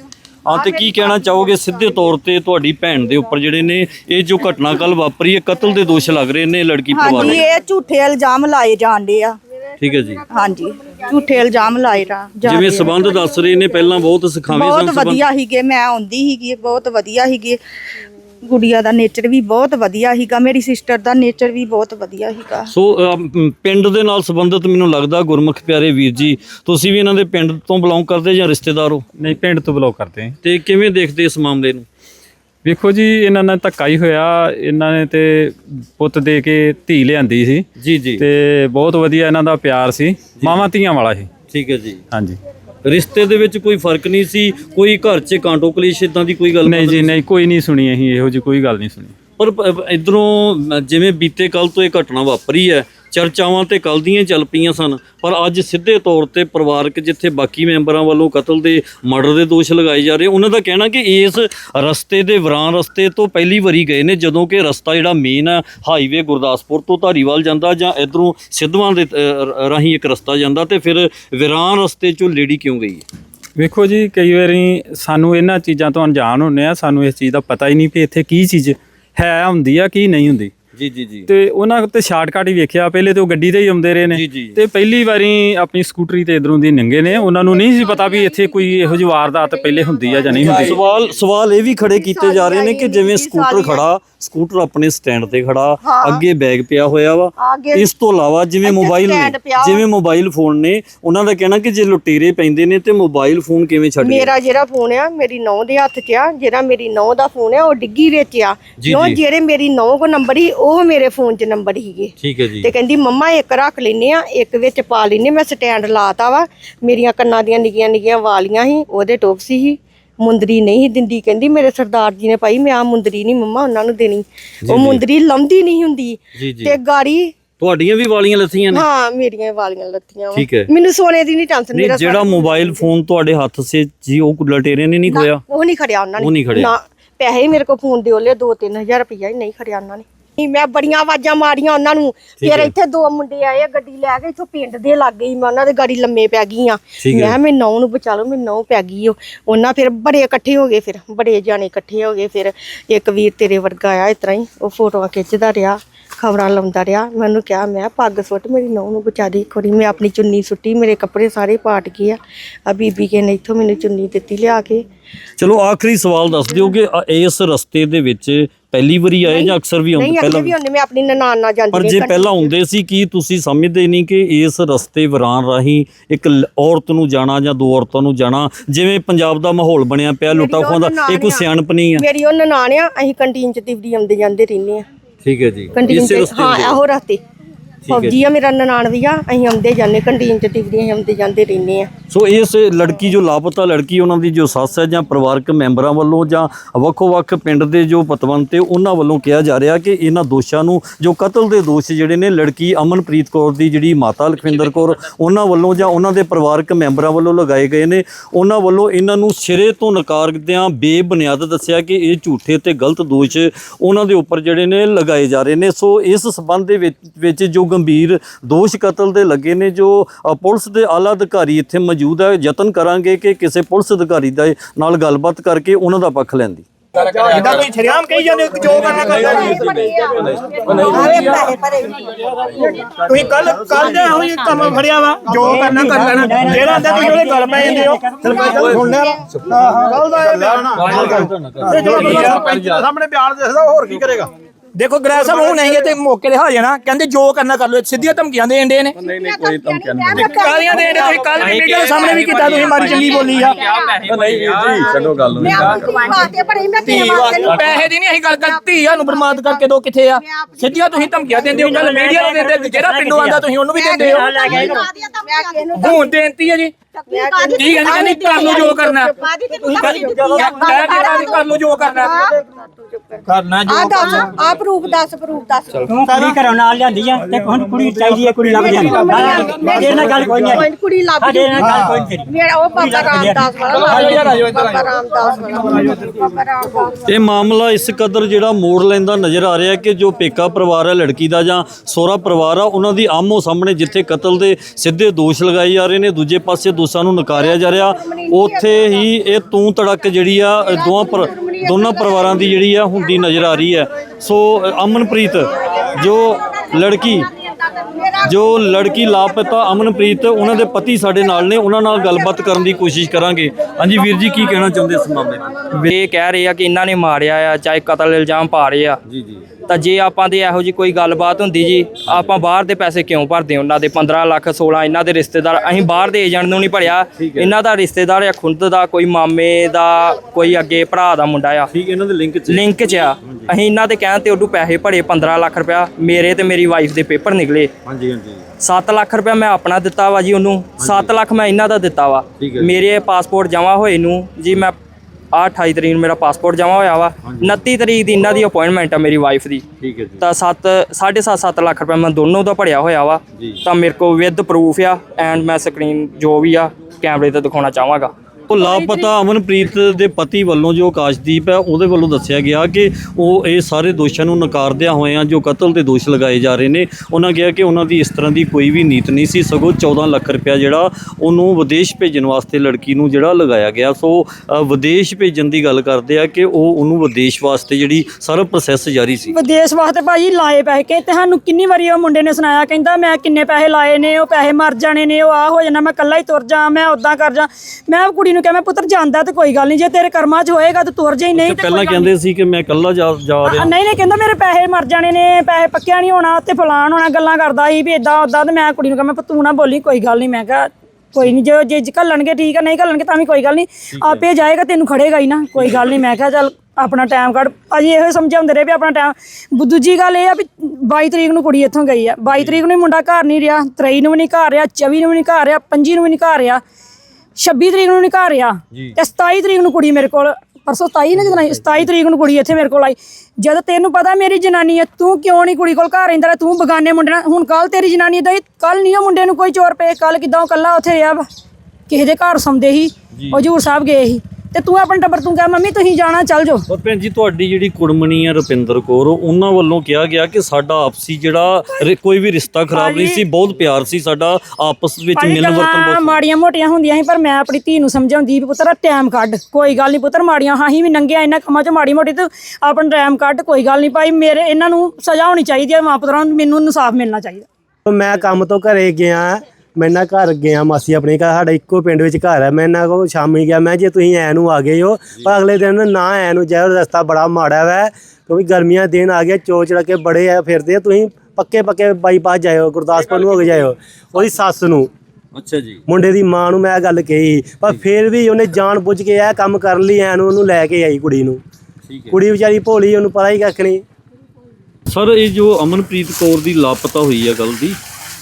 [SPEAKER 1] ਹਾਂ ਤੇ ਕੀ ਕਹਿਣਾ ਚਾਹੋਗੇ? ਸਿੱਧੇ ਤੌਰ ਤੇ ਤੁਹਾਡੀ ਭੈਣ ਦੇ ਉੱਪਰ ਜਿਹੜੇ ਨੇ ਇਹ ਜੋ ਘਟਨਾ ਕੱਲ ਵਾਪਰੀ ਹੈ ਕਤਲ ਦੇ ਦੋਸ਼ ਲੱਗ ਰਹੇ ਨੇ ਲੜਕੀ ਪਰਿਵਾਰ
[SPEAKER 6] ਹਾਂਜੀ
[SPEAKER 1] ਦੇ?
[SPEAKER 6] ਇਹ ਝੂਠੇ ਇਲਜ਼ਾਮ ਲਾਏ ਜਾਂਦੇ ਆ।
[SPEAKER 1] ਠੀਕ ਹੈ ਜੀ।
[SPEAKER 6] ਹਾਂਜੀ ਝੂਠੇ ਇਲਜ਼ਾਮ ਲਾਏ ਰਾ
[SPEAKER 1] ਜਿਵੇਂ ਸਬੰਧ ਦੱਸ ਰਹੇ ਨੇ ਪਹਿਲਾਂ ਬਹੁਤ ਸਿਖਾਵੇਂ
[SPEAKER 6] ਬਹੁਤ
[SPEAKER 1] ਸਨ ਸਬੰਧ।
[SPEAKER 6] ਵਧੀਆ ਸੀਗੇ ਮੈਂ ਆਉਂਦੀ ਸੀਗੀ ਬਹੁਤ ਵਧੀਆ ਸੀਗੇ। ਗੁੜੀਆ ਦਾ ਨੇਚਰ ਵੀ ਬਹੁਤ ਵਧੀਆ ਸੀਗਾ ਮੇਰੀ ਸਿਸਟਰ ਦਾ ਨੇਚਰ ਵੀ ਬਹੁਤ ਵਧੀਆ ਸੀਗਾ।
[SPEAKER 1] ਸੋ ਪਿੰਡ ਦੇ ਨਾਲ ਸੰਬੰਧਿਤ ਮੈਨੂੰ ਲੱਗਦਾ ਗੁਰਮੁਖ ਪਿਆਰੇ ਵੀਰ ਜੀ ਤੁਸੀਂ ਵੀ ਇਹਨਾਂ ਦੇ ਪਿੰਡ ਤੋਂ ਬਿਲੋਂਗ ਕਰਦੇ ਜਾਂ ਰਿਸ਼ਤੇਦਾਰ ਹੋ?
[SPEAKER 7] ਨਹੀਂ ਪਿੰਡ ਤੋਂ ਬਲੌਕ ਕਰਦੇ ਹਾਂ।
[SPEAKER 1] ਤੇ ਕਿਵੇਂ ਦੇਖਦੇ ਇਸ ਮਾਮਲੇ ਨੂੰ?
[SPEAKER 7] ਵੇਖੋ ਜੀ ਇਹਨਾਂ ਨਾਲ ਧੱਕਾ ਹੀ ਹੋਇਆ। ਇਹਨਾਂ ਨੇ ਤੇ ਪੁੱਤ ਦੇ ਕੇ ਧੀ ਲਿਆਂਦੀ ਸੀ।
[SPEAKER 1] ਜੀ ਜੀ।
[SPEAKER 7] ਤੇ ਬਹੁਤ ਵਧੀਆ ਇਹਨਾਂ ਦਾ ਪਿਆਰ ਸੀ। ਮਾਵਾਂ ਧੀਆਂ ਵਾਲਾ ਸੀ।
[SPEAKER 1] ਠੀਕ ਹੈ ਜੀ।
[SPEAKER 7] ਹਾਂਜੀ।
[SPEAKER 1] ਰਿਸ਼ਤੇ ਦੇ ਵਿੱਚ ਕੋਈ ਫ਼ਰਕ ਨਹੀਂ ਸੀ ਕੋਈ ਘਰ 'ਚ ਕਾਂਟੋ ਕਲੇਸ਼ ਇਦਾਂ ਦੀ ਕੋਈ ਗੱਲ
[SPEAKER 7] ਨਹੀਂ ਜੀ ਨਹੀਂ ਕੋਈ ਨਹੀਂ ਸੁਣੀ ਅਸੀਂ ਇਹੋ ਜੀ ਕੋਈ ਗੱਲ ਨਹੀਂ ਸੁਣੀ।
[SPEAKER 1] ਪਰ ਇਧਰੋਂ ਜਿਵੇਂ ਬੀਤੇ ਕੱਲ ਤੋਂ ਇਹ ਘਟਨਾ ਵਾਪਰੀ ਹੈ ਚਰਚਾਵਾਂ ਤੇ ਕੱਲ ਦੀਆਂ ਚੱਲ ਪਈਆਂ ਸਨ, ਪਰ ਅੱਜ ਸਿੱਧੇ ਤੌਰ ਤੇ ਪਰਿਵਾਰਕ ਜਿੱਥੇ ਬਾਕੀ ਮੈਂਬਰਾਂ ਵੱਲੋਂ ਕਤਲ ਦੇ ਮਰਡਰ ਦੇ ਦੋਸ਼ ਲਗਾਏ ਜਾ ਰਹੇ, ਉਹਨਾਂ ਦਾ ਕਹਿਣਾ ਕਿ ਇਸ ਰਸਤੇ ਦੇ ਵਿਰਾਨ ਰਸਤੇ ਤੋਂ ਪਹਿਲੀ ਵਾਰੀ ਗਏ ਨੇ, ਜਦੋਂ ਕਿ ਰਸਤਾ ਜਿਹੜਾ ਮੇਨ ਆ ਹਾਈਵੇ ਗੁਰਦਾਸਪੁਰ ਤੋਂ ਧਾਰੀਵਾਲ ਜਾਂਦਾ ਜਾਂ ਇਧਰੋਂ ਸਿੱਧਵਾਂ ਦੇ ਰਾਹੀਂ ਇੱਕ ਰਸਤਾ ਜਾਂਦਾ ਤੇ ਫਿਰ ਵਿਰਾਨ ਰਸਤੇ ਚੋਂ ਲੇਡੀ ਕਿਉਂ ਗਈ
[SPEAKER 7] ਵੇਖੋ ਜੀ, ਕਈ ਵਾਰੀ ਸਾਨੂੰ ਇਹਨਾਂ ਚੀਜ਼ਾਂ ਤੋਂ ਅਣਜਾਣ ਹੁੰਨੇ ਆ, ਸਾਨੂੰ ਇਸ ਚੀਜ਼ ਦਾ ਪਤਾ ਹੀ ਨਹੀਂ ਕਿ ਇੱਥੇ ਕੀ ਚੀਜ਼ ਹੈ, ਹੁੰਦੀ ਆ, ਕੀ ਨਹੀਂ ਹੁੰਦੀ।
[SPEAKER 1] ਜੀ ਜੀ ਜੀ।
[SPEAKER 7] ਤੇ ਉਹਨਾਂ ਤੇ ਸ਼ਾਰਟਕਟ ਹੀ ਵੇਖਿਆ ਪਹਿਲੇ ਤੇ ਉਹ ਗੱਡੀ ਤੇ ਹੀ ਆਉਂਦੇ ਰਹੇ ਨੇ। ਤੇ ਪਹਿਲੀ ਵਾਰੀ ਆਪਣੀ ਸਕੂਟਰੀ ਤੇ ਇਧਰੋਂ ਦੀ ਨੰਗੇ ਨੇ ਉਹਨਾਂ ਨੂੰ ਨਹੀਂ ਸੀ ਪਤਾ ਵੀ ਇੱਥੇ ਕੋਈ ਇਹੋ ਜਿਹੀ ਵਾਰਦਾਤ ਪਹਿਲੇ ਹੁੰਦੀ ਆ ਜਾਂ ਨਹੀਂ ਹੁੰਦੀ।
[SPEAKER 1] ਸਵਾਲ ਸਵਾਲ ਇਹ ਵੀ ਖੜੇ ਕੀਤੇ ਜਾ ਰਹੇ ਨੇ ਕਿ ਜਿਵੇਂ ਸਕੂਟਰ ਖੜਾ ਸਕੂਟਰ ਆਪਣੇ ਸਟੈਂਡ ਤੇ ਖੜਾ ਅੱਗੇ ਬੈਗ ਪਿਆ ਹੋਇਆ ਵਾ। ਇਸ ਤੋਂ ਇਲਾਵਾ ਜਿਵੇਂ ਮੋਬਾਈਲ ਨੇ। ਜਿਵੇਂ ਮੋਬਾਈਲ ਫੋਨ ਨੇ ਉਹਨਾਂ ਦਾ ਕਹਿਣਾ ਕਿ ਜੇ ਲੁਟੇਰੇ ਪੈਂਦੇ ਨੇ ਤੇ ਮੋਬਾਈਲ ਫੋਨ ਕਿਵੇਂ ਛੱਡ ਗਏ?
[SPEAKER 5] ਮੇਰਾ ਜਿਹੜਾ ਫੋਨ ਆ ਮੇਰੀ ਨੌ ਦੇ ਹੱਥ 'ਚ ਆ ਜਿਹੜਾ ਮੇਰੀ ਨੌ ਦਾ ਫੋਨ ਆ ਉਹ ਡਿੱਗੀ ਵਿੱਚ ਆ।
[SPEAKER 1] ਜੀ।
[SPEAKER 5] ਜਿਹੜੇ ਮੇਰੀ ਨੌ ਕੋ ਨੰਬਰ ਹੀ ਉਹ ਮੇਰੇ ਫੋਨ 'ਚ ਨੰਬਰ ਹੀਗੇ
[SPEAKER 1] ਠੀਕ ਹੈ ਜੀ।
[SPEAKER 5] ਤੇ ਕਹਿੰਦੀ ਮੰਮਾ ਇੱਕ ਰੱਖ ਲੈਨੇ ਆ ਇੱਕ ਵਿੱਚ ਪਾ ਲੈਨੇ ਮੈਂ ਸਟੈਂਡ ਲਾਤਾ ਵਾ। ਮੇਰੀਆਂ ਕੰਨਾਂ ਦੀਆਂ ਨਿੱਕੀਆਂ ਨਿੱਕੀਆਂ ਵਾਲੀਆਂ ਸੀ ਉਹਦੇ ਟੋਪਸੀ ਸੀ ਮੁੰਦਰੀ ਨਹੀਂ ਸੀ ਦਿੰਦੀ। ਕਹਿੰਦੀ ਮੇਰੇ ਸਰਦਾਰ ਜੀ ਨੇ ਪਾਈ ਮੈਂ ਆ ਮੁੰਦਰੀ ਨਹੀਂ ਮੰਮਾ ਉਹਨਾਂ ਨੂੰ ਦੇਣੀ। ਉਹ ਮੁੰਦਰੀ ਲਾਉਂਦੀ ਨਹੀਂ ਹੁੰਦੀ। ਤੇ ਗਾੜੀ
[SPEAKER 1] ਤੁਹਾਡੀਆਂ ਵੀ ਵਾਲੀਆਂ ਲੱਥੀਆਂ ਨੇ?
[SPEAKER 5] ਹਾਂ ਮੇਰੀਆਂ ਵਾਲੀਆਂ ਲੱਤੀਆਂ ਵਾ।
[SPEAKER 1] ਠੀਕ ਹੈ।
[SPEAKER 5] ਮੈਨੂੰ ਸੋਨੇ ਦੀ ਨਹੀਂ ਟੈਨਸ਼ਨ ਮੇਰਾ
[SPEAKER 1] ਜਿਹੜਾ ਮੋਬਾਈਲ ਫੋਨ ਤੁਹਾਡੇ ਹੱਥ 'ਚ ਜੀ ਉਹ ਲੁਟੇਰੇ ਨੇ ਨਹੀਂ ਖੋਇਆ?
[SPEAKER 5] ਉਹ ਨਹੀਂ ਖੜਿਆ ਉਹਨਾਂ ਨੇ।
[SPEAKER 1] ਉਹ ਨਹੀਂ ਖੜਿਆ।
[SPEAKER 5] ਨਾ ਪੈਸੇ ਮੇਰੇ ਕੋਲ ਫੋਨ ਦੇ ਉਹਲੇ 2-3000 ਰੁਪਇਆ ਹੀ ਨਹੀਂ ਖੜਿਆ ਉਹਨਾਂ ਨੇ। ਨਹੀਂ, ਮੈਂ ਬੜੀਆਂ ਆਵਾਜ਼ਾਂ ਮਾਰੀਆਂ ਉਹਨਾਂ ਨੂੰ। ਫਿਰ ਇੱਥੇ ਦੋ ਮੁੰਡੇ ਆਏ ਗੱਡੀ ਲੈ ਕੇ ਇੱਥੋਂ ਪਿੰਡ ਦੇ ਲੱਗ ਗਈ ਮੈਂ ਉਹਨਾਂ ਦੇ ਗਾੜੀ ਲੰਮੇ ਪੈ ਗਈ ਆ। ਮੈਂ ਮੈਂ ਨੌ ਨੂੰ ਬਚਾ ਲਓ ਮੈਂ ਨੌ ਪੈ ਗਈ ਉਹ ਉਹਨਾਂ ਫਿਰ ਬੜੇ ਇਕੱਠੇ ਹੋ ਗਏ ਫਿਰ ਬੜੇ ਜਾਣੇ ਇਕੱਠੇ ਹੋ ਗਏ ਫਿਰ। ਇੱਕ ਵੀਰ ਤੇਰੇ ਵਰਗਾ ਆਇਆ ਇਸ ਤਰ੍ਹਾਂ ਹੀ ਉਹ ਫੋਟੋਆਂ ਖਿੱਚਦਾ ਰਿਹਾ। ਖਬਰਾਂ ਲਾਉਂਦਾ ਰਿਹਾ। ਮੈਨੂੰ ਕਿਹਾ ਮੈਂ ਪੱਗ ਸੁੱਟ ਮੇਰੀ ਨੌ ਨੂੰ ਬਚਾ ਦੇ ਇੱਕ ਵਾਰੀ ਮੈਂ ਆਪਣੀ ਚੁੰਨੀ ਸੁੱਟੀ ਮੇਰੇ ਕੱਪੜੇ ਸਾਰੇ ਪਾਟ ਗਏ ਆ। ਆ ਬੀਬੀ ਕੇ ਨੇ ਇੱਥੋਂ ਮੈਨੂੰ ਚੁੰਨੀ ਦਿੱਤੀ ਲਿਆ ਕੇ।
[SPEAKER 1] ਚਲੋ ਆਖਰੀ ਸਵਾਲ ਦੱਸ ਦਿਓ ਕਿ ਅ, ਇਸ ਰਸਤੇ ਦੇ ਵਿੱਚ ਪਹਿਲੀ ਵਾਰੀ ਆਏ ਜਾਂ ਅਕਸਰ ਵੀ ਆਉਂਦੇ?
[SPEAKER 5] ਨਹੀਂ ਅੱਗੇ ਵੀ ਹੁੰਦੇ ਮੈਂ ਆਪਣੀ ਨਨਾਣ ਨਾਲ ਜਾਂਦੀ
[SPEAKER 1] ਪਰ
[SPEAKER 5] ਰਹੀ
[SPEAKER 1] ਜੇ ਪਹਿਲਾਂ ਹੁੰਦੇ ਸੀ ਕੀ ਤੁਸੀਂ ਸਮਝਦੇ ਨਹੀਂ ਕਿ ਇਸ ਰਸਤੇ ਵਿਰਾਨ ਰਾਹੀਂ ਇੱਕ ਲ- ਔਰਤ ਨੂੰ ਜਾਣਾ ਜਾਂ ਦੋ ਔਰਤਾਂ ਨੂੰ ਜਾਣਾ? ਜਿਵੇਂ ਪੰਜਾਬ ਦਾ ਮਾਹੌਲ ਬਣਿਆ ਪਿਆ ਲੁੱਟਾ ਖੋਹਾਂ ਦਾ ਇਹ ਕੋਈ ਸਿਆਣਪ ਨਹੀਂ ਆ?
[SPEAKER 5] ਮੇਰੀ ਉਹ ਨਨਾਣ ਆ ਅਸੀਂ ਕੰਟੀਨ ਚ ਤਿਵੜੀ ਆਉਂਦੇ ਜਾਂਦੇ ਰਹਿੰਦੇ ਆ।
[SPEAKER 1] ਠੀਕ ਹੈ ਜੀ
[SPEAKER 5] ਕੰਟੀਨ
[SPEAKER 1] ਇਸੇ ਰਸਤੇ
[SPEAKER 5] ਹਾਂ
[SPEAKER 1] ਹੁੰਦੇ।
[SPEAKER 5] ਇਹੋ ਰਸਤੇ ਫੌਜੀ ਆ ਮੇਰਾ ਨਨਾਣ ਵੀ ਆ ਅਸੀਂ ਆਉਂਦੇ ਜਾਂਦੇ ਕੰਟੀਨ ਚ ਅਸੀਂ ਆਉਂਦੇ ਜਾਂਦੇ ਰਹਿੰਦੇ ਆ।
[SPEAKER 1] ਸੋ ਇਸ ਲੜਕੀ ਜੋ ਲਾਪਤਾ ਲੜਕੀ ਉਹਨਾਂ ਦੀ ਜੋ ਸੱਸ ਹੈ ਜਾਂ ਪਰਿਵਾਰਕ ਮੈਂਬਰਾਂ ਵੱਲੋਂ ਜਾਂ ਵੱਖੋ-ਵੱਖ ਪਿੰਡ ਦੇ ਜੋ ਪਤਵੰਤ ਤੇ ਉਹਨਾਂ ਵੱਲੋਂ ਕਿਹਾ ਜਾ ਰਿਹਾ ਕਿ ਇਹਨਾਂ ਦੋਸ਼ਾਂ ਨੂੰ ਜੋ ਕਤਲ ਦੇ ਦੋਸ਼ ਜਿਹੜੇ ਨੇ ਲੜਕੀ ਅਮਨਪ੍ਰੀਤ ਕੌਰ ਦੀ ਜਿਹੜੀ ਮਾਤਾ ਲਖਵਿੰਦਰ ਕੌਰ ਉਹਨਾਂ ਵੱਲੋਂ ਜਾਂ ਉਹਨਾਂ ਦੇ ਪਰਿਵਾਰਕ ਮੈਂਬਰਾਂ ਵੱਲੋਂ ਲਗਾਏ ਗਏ ਨੇ। ਉਹਨਾਂ ਵੱਲੋਂ ਇਹਨਾਂ ਨੂੰ ਸਿਰੇ ਤੋਂ ਨਕਾਰਦਿਆਂ ਬੇਬੁਨਿਆਦ ਦੱਸਿਆ ਕਿ ਇਹ ਝੂਠੇ ਤੇ ਗਲਤ ਦੋਸ਼ ਉਹਨਾਂ ਦੇ ਉੱਪਰ ਜਿਹੜੇ ਨੇ ਲਗਾਏ ਜਾ ਰਹੇ ਨੇ। ਸੋ ਇਸ ਸਬੰਧ ਦੇ ਵਿੱਚ ਜੋ ਗੰਭੀਰ ਦੋਸ਼ ਕਤਲ ਦੇ ਲੱਗੇ ਨੇ ਜੋ ਪੁਲਿਸ ਦੇ ਆਲਾ ਅਧਿਕਾਰੀ ਇੱਥੇ ਮੌਜੂਦ ਹੈ। ਯਤਨ ਕਰਾਂਗੇ ਕਿ ਕਿਸੇ ਪੁਲਿਸ ਅਧਿਕਾਰੀ ਦਾ ਨਾਲ ਗੱਲਬਾਤ ਕਰਕੇ ਉਹਨਾਂ ਦਾ ਪੱਖ ਲੈਣ ਦੀ।
[SPEAKER 8] ਜਿੱਦਾਂ ਤੁਸੀਂ ਸ਼ਰਿਆਮ ਕਹੀ ਜਾਂਦੇ ਹੋ ਜੋ ਕਰਨਾ ਕਰਨਾ ਤੁਸੀਂ ਕੱਲ ਕੱਲ ਦੇ ਇਹੋ ਜਿਹੇ ਕੰਮ ਫੜਿਆ ਵਾ ਜੋ ਕਰਨਾ ਕਰ ਲੈਣਾ। ਜਿਹੜਾ ਆਂਦਾ ਤੁਸੀਂ ਉਹਦੇ ਗੱਲ ਪੈ ਜਾਂਦੇ ਹੋ। ਸਰਪੰਚ ਸੁਣ ਹਾਂ ਕੱਲ ਦਾ ਇਹ ਸਾਹਮਣੇ ਬਿਆਨ ਦੱਸਦਾ ਹੋਰ ਕੀ ਕਰੇਗਾ? ਦੇਖੋ ਗ੍ਰਹਿ ਸਾਹਿਬ ਹੁਣ ਨਹੀਂ ਤੇ ਮੌਕੇ ਤੇ ਹਾਜ਼ਰ ਨਾ। ਕਹਿੰਦੇ ਜੋ ਕਰਨਾ ਕਰ ਲਓ ਸਿੱਧੀਆਂ ਧਮਕੀਆਂ ਦੇਣ ਦੇ ਨੇ। ਨਹੀਂ ਨਹੀਂ ਕੋਈ ਧਮਕੀਆਂ ਨਹੀਂ ਕਾਲੀਆਂ ਦੇਣ ਦੇ ਤੁਸੀਂ? ਕੱਲ ਵੀ ਮੀਡੀਆ ਦੇ ਸਾਹਮਣੇ ਵੀ ਕੀਤਾ ਤੁਸੀਂ ਮਾਰੀ ਚੰਗੀ ਬੋਲੀ ਆ। ਧੀ ਵਾਸਤੇ ਪੈਸੇ ਦੀ ਨਹੀਂ ਅਸੀਂ ਗੱਲ ਕਰ ਧੀਆਂ ਨੂੰ ਬਰਬਾਦ ਕਰਕੇ ਦੋ ਕਿੱਥੇ ਆ? ਸਿੱਧੀਆਂ ਤੁਸੀਂ ਧਮਕੀਆਂ ਦਿੰਦੇ ਹੋ ਕੱਲ ਮੀਡੀਆ ਨੂੰ ਦਿੰਦੇ ਜਿਹੜਾ ਪਿੰਡੋਂ ਆਂਦਾ ਤੁਸੀਂ ਉਹਨੂੰ ਵੀ ਦਿੰਦੇ ਹੋ। ਹੁਣ ਦੇਣਤੀ ਹੈ ਜੀ। ਠੀਕ ਹੈ ਜੀ ਕਹਿੰਦੀ ਕਰ ਲਓ ਜੋ ਕਰਨਾ। ਕਹਿ ਕਰ ਲਓ ਜੋ ਕਰਨਾ। ਕਰਨਾ ਜੋ
[SPEAKER 6] ਆ ਦੱਸ ਆ ਪ੍ਰੂਫ ਦੱਸ ਪ੍ਰੂਫ ਦੱਸ।
[SPEAKER 9] ਤੂੰ ਕੁੜੀ ਘਰੋਂ ਨਾਲ ਲਿਆਂਦੀ ਆ ਤੇ ਹੁਣ ਕੁੜੀ ਚਾਹੀਦੀ ਹੈ ਕੁੜੀ ਲੱਭ ਜਾਂਦੀ ਮੇਰੇ ਨਾਲ ਗੱਲ ਕੋਈ ਨਹੀਂ
[SPEAKER 6] ਕੁੜੀ ਲੱਭ
[SPEAKER 9] ਸਾਡੇ ਨਾਲ ਗੱਲ ਕੋਈ ਨਹੀਂ
[SPEAKER 6] ਮੇਰਾ ਉਹ ਬਾਬਾ ਰਾਮਦਾਸ ਵਾਲਾ ਬਾਬਾ ਰਾਮਦਾਸ ਵਾਲਾ
[SPEAKER 1] ਇਹ ਮਾਮਲਾ ਇਸ ਕਦਰ ਜਿਹੜਾ ਮੋੜ ਲੈਂਦਾ ਨਜ਼ਰ ਆ ਰਿਹਾ ਕਿ ਜੋ ਪੇਕਾ ਪਰਿਵਾਰ ਹੈ ਲੜਕੀ ਦਾ ਜਾਂ ਸੋਹਰਾ ਪਰਿਵਾਰ ਆ ਉਹਨਾਂ ਦੀ ਆਮੋ ਸਾਹਮਣੇ ਜਿੱਥੇ ਕਤਲ ਦੇ ਸਿੱਧੇ ਦੋਸ਼ ਲਗਾਏ ਜਾ ਰਹੇ ਨੇ ਦੂਜੇ ਪਾਸੇ ਦੋਸ਼ਾਂ ਨੂੰ ਨਕਾਰਿਆ ਜਾ ਰਿਹਾ। ਉੱਥੇ ਹੀ ਇਹ ਤੂੰ ਤੜਕ ਜਿਹੜੀ ਆ ਦੋਵਾਂ ਪਰ ਦੋਨਾਂ ਪਰਿਵਾਰਾਂ ਦੀ ਜਿਹੜੀ ਆ ਹੁੰਦੀ ਨਜ਼ਰ ਆ ਰਹੀ ਹੈ। ਸੋ ਅਮਨਪ੍ਰੀਤ ਜੋ ਲੜਕੀ ਜੋ ਲੜਕੀ ਲਾਪਤਾ ਅਮਨਪ੍ਰੀਤ ਉਹਨਾਂ ਦੇ ਪਤੀ ਸਾਡੇ ਨਾਲ ਨੇ ਉਹਨਾਂ ਨਾਲ ਗੱਲਬਾਤ ਕਰਨ ਦੀ ਕੋਸ਼ਿਸ਼ ਕਰਾਂਗੇ। ਹਾਂਜੀ ਵੀਰ ਜੀ ਕੀ ਕਹਿਣਾ ਚਾਹੁੰਦੇ ਇਸ ਮਾਮਲੇ ਤੇ?
[SPEAKER 10] ਇਹ ਕਹਿ ਰਹੇ ਆ ਕਿ ਇਹਨਾਂ ਨੇ ਮਾਰਿਆ ਆ ਚਾਹੇ ਕਤਲ ਇਲਜ਼ਾਮ ਪਾ ਰਹੇ ਆ।
[SPEAKER 1] ਜੀ ਜੀ।
[SPEAKER 10] ਤਾਂ ਜੇ ਆਪਾਂ ਦੇ ਇਹੋ ਜੀ ਕੋਈ ਗੱਲਬਾਤ ਹੁੰਦੀ ਜੀ ਆਪਾਂ ਬਾਹਰ ਦੇ ਪੈਸੇ ਕਿਉਂ ਭਰਦੇ ਉਹਨਾਂ ਦੇ 15 ਲੱਖ 16 ਇਹਨਾਂ ਦੇ ਰਿਸ਼ਤੇਦਾਰ ਅਸੀਂ ਬਾਹਰ ਦੇ ਏਜੰਟ ਨੂੰ ਨਹੀਂ ਭਰਿਆ। ਇਹਨਾਂ ਦਾ ਰਿਸ਼ਤੇਦਾਰ ਆ ਖੁੰਦ ਦਾ ਕੋਈ ਮਾਮੇ ਦਾ ਕੋਈ ਅੱਗੇ ਭਰਾ ਦਾ ਮੁੰਡਾ ਆ।
[SPEAKER 1] ਠੀਕ ਇਹਨਾਂ ਦੇ ਲਿੰਕ ਚ।
[SPEAKER 10] ਲਿੰਕ 'ਚ ਆ। ਅਸੀਂ ਇਹਨਾਂ ਦੇ ਕਹਿਣ ਤੇ ਉਦੋਂ ਪੈਸੇ ਭਰੇ 15 ਲੱਖ ਰੁਪਇਆ। ਮੇਰੇ ਤੇ ਮੇਰੀ ਵਾਈਫ ਦੇ ਪੇਪਰ ਨਿਕਲੇ।
[SPEAKER 1] ਹਾਂਜੀ ਹਾਂਜੀ।
[SPEAKER 10] 7 ਲੱਖ ਰੁਪਇਆ ਮੈਂ ਆਪਣਾ ਦਿੱਤਾ ਵਾ ਜੀ ਉਹਨੂੰ। 7 ਲੱਖ ਮੈਂ ਇਹਨਾਂ ਦਾ ਦਿੱਤਾ ਵਾ। ਮੇਰੇ ਪਾਸਪੋਰਟ ਜਮ੍ਹਾਂ ਹੋਏ ਨੂੰ। ਜੀ ਮੈਂ ਆਹ 28 ਤਰੀਕ ਨੂੰ ਮੇਰਾ ਪਾਸਪੋਰਟ ਜਮ੍ਹਾਂ ਹੋਇਆ ਵਾ। 29 ਤਰੀਕ ਦੀ ਇਹਨਾਂ ਦੀ ਅਪਾਇੰਟਮੈਂਟ ਆ ਮੇਰੀ ਵਾਈਫ ਦੀ।
[SPEAKER 1] ਠੀਕ ਹੈ ਜੀ।
[SPEAKER 10] ਤਾਂ 7 7.5 7 ਲੱਖ ਰੁਪਏ ਮੈਂ ਦੋਨੋਂ ਦਾ ਭਰਿਆ ਹੋਇਆ ਵਾ। ਤਾਂ ਮੇਰੇ ਕੋਲ ਵਿਦ ਪ੍ਰੂਫ ਆ ਐਂਡ ਮੈਂ ਸਕਰੀਨ ਜੋ ਵੀ ਆ ਕੈਮਰੇ ਤੇ ਦਿਖਾਉਣਾ ਚਾਹਾਂਗਾ।
[SPEAKER 1] ਉਹ ਲਾਪਤਾ ਅਮਨਪ੍ਰੀਤ ਦੇ ਪਤੀ ਵੱਲੋਂ ਜੋ ਆਕਾਸ਼ਦੀਪ ਹੈ, ਉਹਦੇ ਵੱਲੋਂ ਦੱਸਿਆ ਗਿਆ ਕਿ ਉਹ ਇਹ ਸਾਰੇ ਦੋਸ਼ਾਂ ਨੂੰ ਨਕਾਰਦਿਆਂ ਹੋਇਆਂ ਜੋ ਕਤਲ ਦੇ ਦੋਸ਼ ਲਗਾਏ ਜਾ ਰਹੇ ਨੇ। ਉਹਨਾਂ ਕਿਹਾ ਕਿ ਉਹਨਾਂ ਦੀ ਇਸ ਤਰ੍ਹਾਂ ਦੀ ਕੋਈ ਵੀ ਨੀਤ ਨਹੀਂ ਸੀ। ਸਗੋਂ 14 ਲੱਖ ਰੁਪਇਆ ਜਿਹੜਾ ਉਹਨੂੰ ਵਿਦੇਸ਼ ਭੇਜਣ ਵਾਸਤੇ ਲੜਕੀ ਨੂੰ ਜਿਹੜਾ ਲਗਾਇਆ ਗਿਆ। ਸੋ ਵਿਦੇਸ਼ ਭੇਜਣ ਦੀ ਗੱਲ ਕਰਦੇ ਆ ਕਿ ਉਹ ਉਹਨੂੰ ਵਿਦੇਸ਼ ਵਾਸਤੇ ਜਿਹੜੀ ਸਾਰਾ ਪ੍ਰੋਸੈਸ ਜਾਰੀ ਸੀ।
[SPEAKER 2] ਵਿਦੇਸ਼ ਵਾਸਤੇ ਭਾਜੀ ਲਾਏ ਪੈਸੇ। ਕਿ ਤੁਹਾਨੂੰ ਕਿੰਨੀ ਵਾਰੀ ਉਹ ਮੁੰਡੇ ਨੇ ਸੁਣਾਇਆ, ਕਹਿੰਦਾ ਮੈਂ ਕਿੰਨੇ ਪੈਸੇ ਲਾਏ ਨੇ, ਉਹ ਪੈਸੇ ਮਰ ਜਾਣੇ ਨੇ, ਉਹ ਆ ਹੋ ਜਾਣਾ, ਮੈਂ ਇਕੱਲਾ ਹੀ ਤੁਰ ਜਾ, ਮੈਂ ਉਦਾਂ ਕਰ ਜਾ। ਮੈਂ ਉਹ ਕੁੜੀ ਨੂੰ ਕਿਹਾ ਮੈਂ ਪੁੱਤਰ ਜਾਂਦਾ ਤੇ ਕੋਈ ਗੱਲ ਨਹੀਂ ਜੇ ਤੇਰੇ ਕਰਮਾਂ 'ਚ ਹੋਏਗਾ ਤਾਂ ਤੁਰ ਜਾਈ ਨਹੀਂ ਤੇ
[SPEAKER 1] ਪਹਿਲਾਂ
[SPEAKER 2] ਕੋਈ ਗੱਲ
[SPEAKER 1] ਕਹਿੰਦੇ ਸੀ ਕਿ ਮੈਂ ਇਕੱਲਾ ਜਾ ਜਾ। ਰਿਹਾ।
[SPEAKER 2] ਨਹੀਂ ਨਹੀਂ ਕਹਿੰਦਾ ਮੇਰੇ ਪੈਸੇ ਮਰ ਜਾਣੇ ਨੇ ਪੈਸੇ ਪੱਕਿਆ ਨਹੀਂ ਹੋਣਾ ਤੇ ਫਲਾਣ ਹੋਣਾ ਗੱਲਾਂ ਕਰਦਾ ਸੀ ਵੀ ਇਦਾਂ ਉਦਾਂ ਤੇ ਮੈਂ ਕੁੜੀ ਨੂੰ ਕਿਹਾ ਮੈਂ ਤੂੰ ਨਾ ਬੋਲੀ ਕੋਈ ਗੱਲ ਨਹੀਂ। ਮੈਂ ਕਿਹਾ ਕੋਈ ਨਹੀਂ ਜੇ ਜੇ ਘੱਲਣਗੇ ਠੀਕ ਆ ਨਹੀਂ ਘੱਲਣਗੇ ਤਾਂ ਵੀ ਕੋਈ ਗੱਲ ਨਹੀਂ। ਆਪੇ ਜਾਏਗਾ ਤੈਨੂੰ ਖੜੇਗਾ ਹੀ ਨਾ ਕੋਈ ਗੱਲ ਨਹੀਂ। ਮੈਂ ਕਿਹਾ ਚੱਲ ਆਪਣਾ ਟਾਈਮ ਕੱਢ। ਭਾਜੀ ਇਹੋ ਹੀ ਸਮਝਾਉਂਦੇ ਰਹੇ ਵੀ ਆਪਣਾ ਟਾਈਮ ਦੂਜੀ ਗੱਲ ਇਹ ਆ ਵੀ 22 ਤਰੀਕ ਨੂੰ ਕੁੜੀ ਇੱਥੋਂ ਗਈ ਆ। 22 ਤਰੀਕ ਨੂੰ ਹੀ ਮੁੰਡਾ ਘਰ ਨਹੀਂ ਰਿਹਾ 23 ਨੂੰ ਵੀ ਨਹੀਂ ਘਰ ਰਿਹਾ 24 ਨੂੰ ਵੀ ਨਹੀਂ ਘਰ ਰਿਹਾ 25 ਨੂੰ ਵੀ ਨਹੀਂ ਘਰ ਰਿਹਾ। 26 ਤਰੀਕ ਨੂੰ ਨਹੀਂ ਘਰ ਰਿਹਾ ਤੇ 27 ਤਰੀਕ ਨੂੰ ਕੁੜੀ ਮੇਰੇ ਕੋਲ ਪਰਸੋਂ 27 ਨੇ ਜਦੋਂ 27 ਤਰੀਕ ਨੂੰ ਕੁੜੀ ਇੱਥੇ ਮੇਰੇ ਕੋਲ ਆਈ। ਜਦ ਤੈਨੂੰ ਪਤਾ ਮੇਰੀ ਜਨਾਨੀ ਹੈ ਤੂੰ ਕਿਉਂ ਨਹੀਂ ਕੁੜੀ ਕੋਲ ਘਰ ਰਹਿੰਦਾ ਰਿਹਾ? ਤੂੰ ਬਗਾਨੇ ਮੁੰਡੇ ਨਾਲ ਹੁਣ ਕੱਲ ਤੇਰੀ ਜਨਾਨੀ ਦਾ ਕੱਲ ਨਹੀਂ ਉਹ ਮੁੰਡੇ ਨੂੰ ਕੋਈ ਚੋਰ ਪਏ ਕੱਲ ਕਿਦਾਂ ਕੱਲਾ ਉੱਥੇ ਰਿਹਾ ਕਿਸੇ ਦੇ ਘਰ ਸੌਂਦੇ ਸੀ ਹਜੂਰ ਸਾਹਿਬ ਗਏ ਸੀ। ਤੇ ਤੂੰ ਆਪਣੇ ਟੱਬਰ ਤੂੰ ਕਹਿ ਮੰਮੀ ਤੁਸੀਂ ਜਾਣਾ ਚੱਲ ਜਾਓ।
[SPEAKER 1] ਪਰ ਭੈਣ ਜੀ ਤੁਹਾਡੀ ਜਿਹੜੀ ਕੁੜਮਣੀ ਹੈ ਰੁਪਿੰਦਰ ਕੌਰ ਉਹਨਾਂ ਵੱਲੋਂ ਕਿਹਾ ਗਿਆ ਕਿ ਸਾਡਾ ਆਪਸੀ ਜਿਹੜਾ ਰਿ- ਕੋਈ ਵੀ ਰਿਸ਼ਤਾ ਖਰਾਬ ਨਹੀਂ ਸੀ ਬਹੁਤ ਪਿਆਰ ਸੀ ਸਾਡਾ ਆਪਸ ਵਿੱਚ ਮਿਲਣ ਵਰਤਨ ਬਹੁਤ
[SPEAKER 2] ਮਾੜੀਆਂ ਮੋਟੀਆਂ ਹੁੰਦੀਆਂ ਸੀ ਪਰ ਮੈਂ ਆਪਣੀ ਧੀ ਨੂੰ ਸਮਝਾਉਂਦੀ ਵੀ ਪੁੱਤਰ ਟਾਈਮ ਕੱਢ ਕੋਈ ਗੱਲ ਨਹੀਂ ਪੁੱਤਰ ਮਾੜੀਆਂ ਹਾਂ ਹੀ ਵੀ ਨੰਗਿਆ ਇਹਨਾਂ ਕੰਮਾਂ 'ਚ ਮਾੜੀ ਮੋਟੀ ਤੇ ਆਪਣਾ ਟਾਈਮ ਕੱਢ ਕੋਈ ਗੱਲ ਨਹੀਂ ਭਾਈ ਮੇਰੇ ਇਹਨਾਂ ਨੂੰ ਸਜ਼ਾ ਹੋਣੀ ਚਾਹੀਦੀ ਹੈ ਮਾਂ ਪੁੱਤਰਾਂ ਨੂੰ ਮੈਨੂੰ ਇਨਸਾਫ ਮਿਲਣਾ ਚਾਹੀਦਾ।
[SPEAKER 8] ਮੈਂ ਕੰਮ ਤੋਂ ਘਰੇ ਗਿਆ ਮੈਂ ਨਾ ਘਰ ਗਿਆ ਮਾਸੀ ਆਪਣੇ ਘਰ ਸਾਡਾ ਇੱਕੋ ਪਿੰਡ ਵਿੱਚ ਘਰ ਹੈ। ਮੈਂ ਇਹਨਾਂ ਕੋਲ ਸ਼ਾਮੀ ਗਿਆ ਮੈਂ ਜੇ ਤੁਸੀਂ ਐ ਨੂੰ ਆ ਗਏ ਹੋ ਪਰ ਅਗਲੇ ਦਿਨ ਨਾ ਐ ਨੂੰ ਜਾਓ ਰਸਤਾ ਬੜਾ ਮਾੜਾ ਵੈ ਕਿਉਂਕਿ ਗਰਮੀਆਂ ਦਿਨ ਆ ਗਿਆ ਚੋਚ ਕੇ ਬੜੇ ਆ ਫਿਰਦੇ ਆ ਤੁਸੀਂ ਪੱਕੇ ਪੱਕੇ ਬਾਈਪਾਸ ਜਾਇਓ ਗੁਰਦਾਸਪੁਰ ਨੂੰ ਹੋ ਕੇ ਜਾਇਓ ਉਹਦੀ ਸੱਸ ਨੂੰ।
[SPEAKER 1] ਅੱਛਾ ਜੀ।
[SPEAKER 8] ਮੁੰਡੇ ਦੀ ਮਾਂ ਨੂੰ ਮੈਂ ਇਹ ਗੱਲ ਕਹੀ ਪਰ ਫਿਰ ਵੀ ਉਹਨੇ ਜਾਣ ਬੁੱਝ ਕੇ ਇਹ ਕੰਮ ਕਰਨ ਲਈ ਐ ਨੂੰ ਉਹਨੂੰ ਲੈ ਕੇ ਆਈ ਕੁੜੀ ਨੂੰ।
[SPEAKER 1] ਠੀਕ ਹੈ।
[SPEAKER 8] ਕੁੜੀ ਵਿਚਾਰੀ ਭੋਲੀ ਉਹਨੂੰ ਪਤਾ ਹੀ ਕੱਖ ਨਹੀਂ।
[SPEAKER 1] ਸਰ ਇਹ ਜੋ ਅਮਨਪ੍ਰੀਤ ਕੌਰ ਦੀ ਲਾਪਤਾ ਹੋਈ ਹੈ ਗੱਲ ਦੀ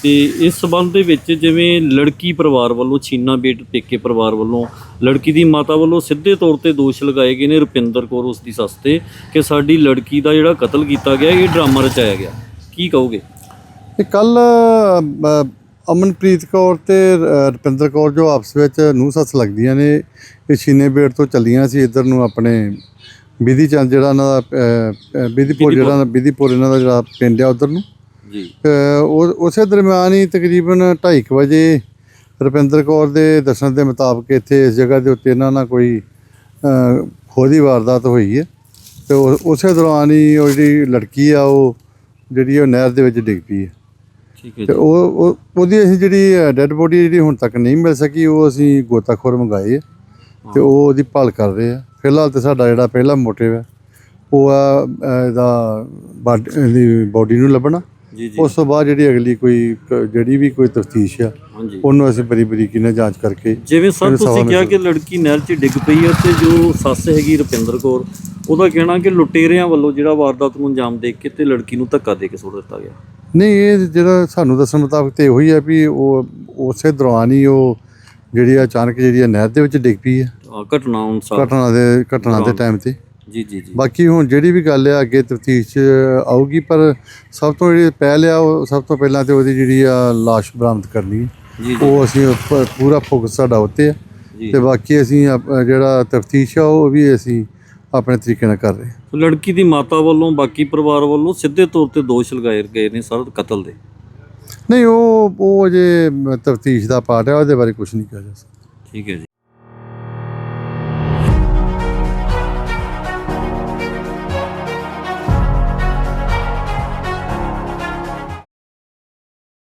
[SPEAKER 1] ਤੇ ਇਸ ਸਬੰਧ ਦੇ ਵਿੱਚ ਜਿਵੇਂ ਲੜਕੀ ਪਰਿਵਾਰ ਵੱਲੋਂ ਛੀਨਾ ਬੇਟ ਪੇਕੇ ਪਰਿਵਾਰ ਵੱਲੋਂ ਲੜਕੀ ਦੀ ਮਾਤਾ ਵੱਲੋਂ ਸਿੱਧੇ ਤੌਰ ਤੇ ਦੋਸ਼ ਲਗਾਏ ਗਏ ਨੇ ਰੁਪਿੰਦਰ ਕੌਰ ਉਸ ਦੀ ਸੱਸ ਤੇ ਕਿ ਸਾਡੀ ਲੜਕੀ ਦਾ ਜਿਹੜਾ ਕਤਲ ਕੀਤਾ ਗਿਆ ਇਹ ਡਰਾਮਾ ਰਚਾਇਆ ਗਿਆ। ਕੀ ਕਹੋਗੇ?
[SPEAKER 11] ਇਹ ਕੱਲ ਅਮਨਪ੍ਰੀਤ ਕੌਰ ਤੇ ਰੁਪਿੰਦਰ ਕੌਰ ਜੋ ਆਪਸ ਵਿੱਚ ਨੂੰਹ ਸੱਸ ਲੱਗਦੀਆਂ ਨੇ ਇਹ ਛੀਨੇ ਬੇੜ ਤੋਂ ਚੱਲੀਆਂ ਸੀ ਇੱਧਰ ਨੂੰ ਆਪਣੇ ਬਿਧੀ ਚੰਦ ਜਿਹੜਾ ਇਹਨਾਂ ਦਾ ਬਿਧੀਪੁਰ ਜਿਹੜਾ ਬਿਧੀਪੁਰ ਇਹਨਾਂ ਦਾ ਜਿਹੜਾ ਪਿੰਡ ਆ ਉਧਰ ਨੂੰ।
[SPEAKER 1] ਜੀ।
[SPEAKER 11] ਉਸੇ ਦਰਮਿਆਨ ਹੀ ਤਕਰੀਬਨ 2:30 ਵਜੇ ਰੁਪਿੰਦਰ ਕੌਰ ਦੇ ਦੱਸਣ ਦੇ ਮੁਤਾਬਕ ਇੱਥੇ ਇਸ ਜਗ੍ਹਾ ਦੇ ਉੱਤੇ ਇਹਨਾਂ ਨਾਲ ਕੋਈ ਖੋਦੀ ਵਾਰਦਾਤ ਹੋਈ ਹੈ। ਤੇ ਉਸੇ ਦੌਰਾਨ ਹੀ ਉਹ ਜਿਹੜੀ ਲੜਕੀ ਆ ਉਹ ਜਿਹੜੀ ਉਹ ਨਹਿਰ ਦੇ ਵਿੱਚ ਡਿੱਗ ਪਈ ਹੈ।
[SPEAKER 1] ਠੀਕ ਹੈ
[SPEAKER 11] ਤੇ ਉਹ ਉਹ- ਉਹਦੀ ਅਸੀਂ ਜਿਹੜੀ ਡੈੱਡ ਬੋਡੀ ਜਿਹੜੀ ਹੁਣ ਤੱਕ ਨਹੀਂ ਮਿਲ ਸਕੀ ਉਹ ਅਸੀਂ ਗੋਤਾਖੋਰ ਮੰਗਾਏ ਤੇ ਉਹ ਉਹਦੀ ਭਾਲ ਕਰ ਰਹੇ ਆ ਫਿਲਹਾਲ ਤੇ ਸਾਡਾ ਜਿਹੜਾ ਪਹਿਲਾ ਮੋਟਿਵ ਹੈ ਉਹ ਆ ਇਹਦਾ ਬਾਡ- ਨੂੰ ਲੱਭਣਾ। ਉਸ ਤੋਂ ਬਾਅਦ ਜਿਹੜੀ ਅਗਲੀ ਕੋਈ ਜਿਹੜੀ ਵੀ ਕੋਈ ਤਫਤੀਸ਼ ਆ ਉਹਨੂੰ ਅਸੀਂ ਬਰੀ ਬਰੀਕੀ ਨਾਲ ਜਾਂਚ ਕਰਕੇ
[SPEAKER 1] ਜਿਵੇਂ ਸਰ ਤੁਸੀਂ ਕਿਹਾ ਕਿ ਲੜਕੀ ਨਹਿਰ 'ਚ ਡਿੱਗ ਪਈ ਹੈ ਤੇ ਜੋ ਸੱਸ ਹੈਗੀ ਰੁਪਿੰਦਰ ਕੌਰ ਉਹਦਾ ਕਹਿਣਾ ਕਿ ਲੁਟੇਰਿਆਂ ਵੱਲੋਂ ਜਿਹੜਾ ਵਾਰਦਾਤ ਨੂੰ ਅੰਜਾਮ ਦੇ ਕੇ ਤੇ ਲੜਕੀ ਨੂੰ ਧੱਕਾ ਦੇ ਕੇ ਸੁੱਟ ਦਿੱਤਾ ਗਿਆ।
[SPEAKER 11] ਨਹੀਂ ਇਹ ਜਿਹੜਾ ਸਾਨੂੰ ਦੱਸਣ ਮੁਤਾਬਕ ਤੇ ਉਹੀ ਹੈ ਵੀ ਉਹ ਉਸੇ ਦੌਰਾਨ ਹੀ ਉਹ ਜਿਹੜੀ ਅਚਾਨਕ ਜਿਹੜੀ ਨਹਿਰ ਦੇ ਵਿੱਚ ਡਿੱਗ ਪਈ ਹੈ।
[SPEAKER 1] ਘਟਨਾ ਅਨੁਸਾਰ।
[SPEAKER 11] ਘਟਨਾ ਦੇ ਘਟਨਾ ਦੇ ਟਾਈਮ ਤੇ।
[SPEAKER 1] ਜੀ ਜੀ ਜੀ।
[SPEAKER 11] ਬਾਕੀ ਹੁਣ ਜਿਹੜੀ ਵੀ ਗੱਲ ਆ ਅੱਗੇ ਤਫਤੀਸ਼ ਚ ਆਊਗੀ ਪਰ ਸਭ ਤੋਂ ਜਿਹੜੀ ਪਹਿਲ ਆ ਉਹ ਸਭ ਤੋਂ ਪਹਿਲਾਂ ਤੇ ਉਹਦੀ ਜਿਹੜੀ ਆ ਲਾਸ਼ ਬਰਾਮਦ ਕਰਨੀ।
[SPEAKER 1] ਜੀ
[SPEAKER 11] ਉਹ ਅਸੀਂ ਉੱਪਰ ਪੂਰਾ ਫੋਕਸ ਸਾਡਾ ਉੱਤੇ ਆ। ਤੇ ਬਾਕੀ ਅਸੀਂ ਜਿਹੜਾ ਤਫਤੀਸ਼ ਆ ਉਹ ਵੀ ਅਸੀਂ ਆਪਣੇ ਤਰੀਕੇ ਨਾਲ ਕਰ ਰਹੇ ਹਾਂ।
[SPEAKER 1] ਲੜਕੀ ਦੀ ਮਾਤਾ ਵੱਲੋਂ ਬਾਕੀ ਪਰਿਵਾਰ ਵੱਲੋਂ ਸਿੱਧੇ ਤੌਰ ਤੇ ਦੋਸ਼ ਲਗਾਏ ਗਏ ਨੇ ਸਰ ਕਤਲ ਦੇ।
[SPEAKER 11] ਨਹੀਂ ਉਹ ਉਹ ਜੇ ਤਫਤੀਸ਼ ਦਾ ਪਾਰਟ ਹੈ ਉਹਦੇ ਬਾਰੇ ਕੁਝ ਨਹੀਂ ਕਿਹਾ ਜਾ ਸਕਦਾ।
[SPEAKER 1] ਠੀਕ ਹੈ ਜੀ।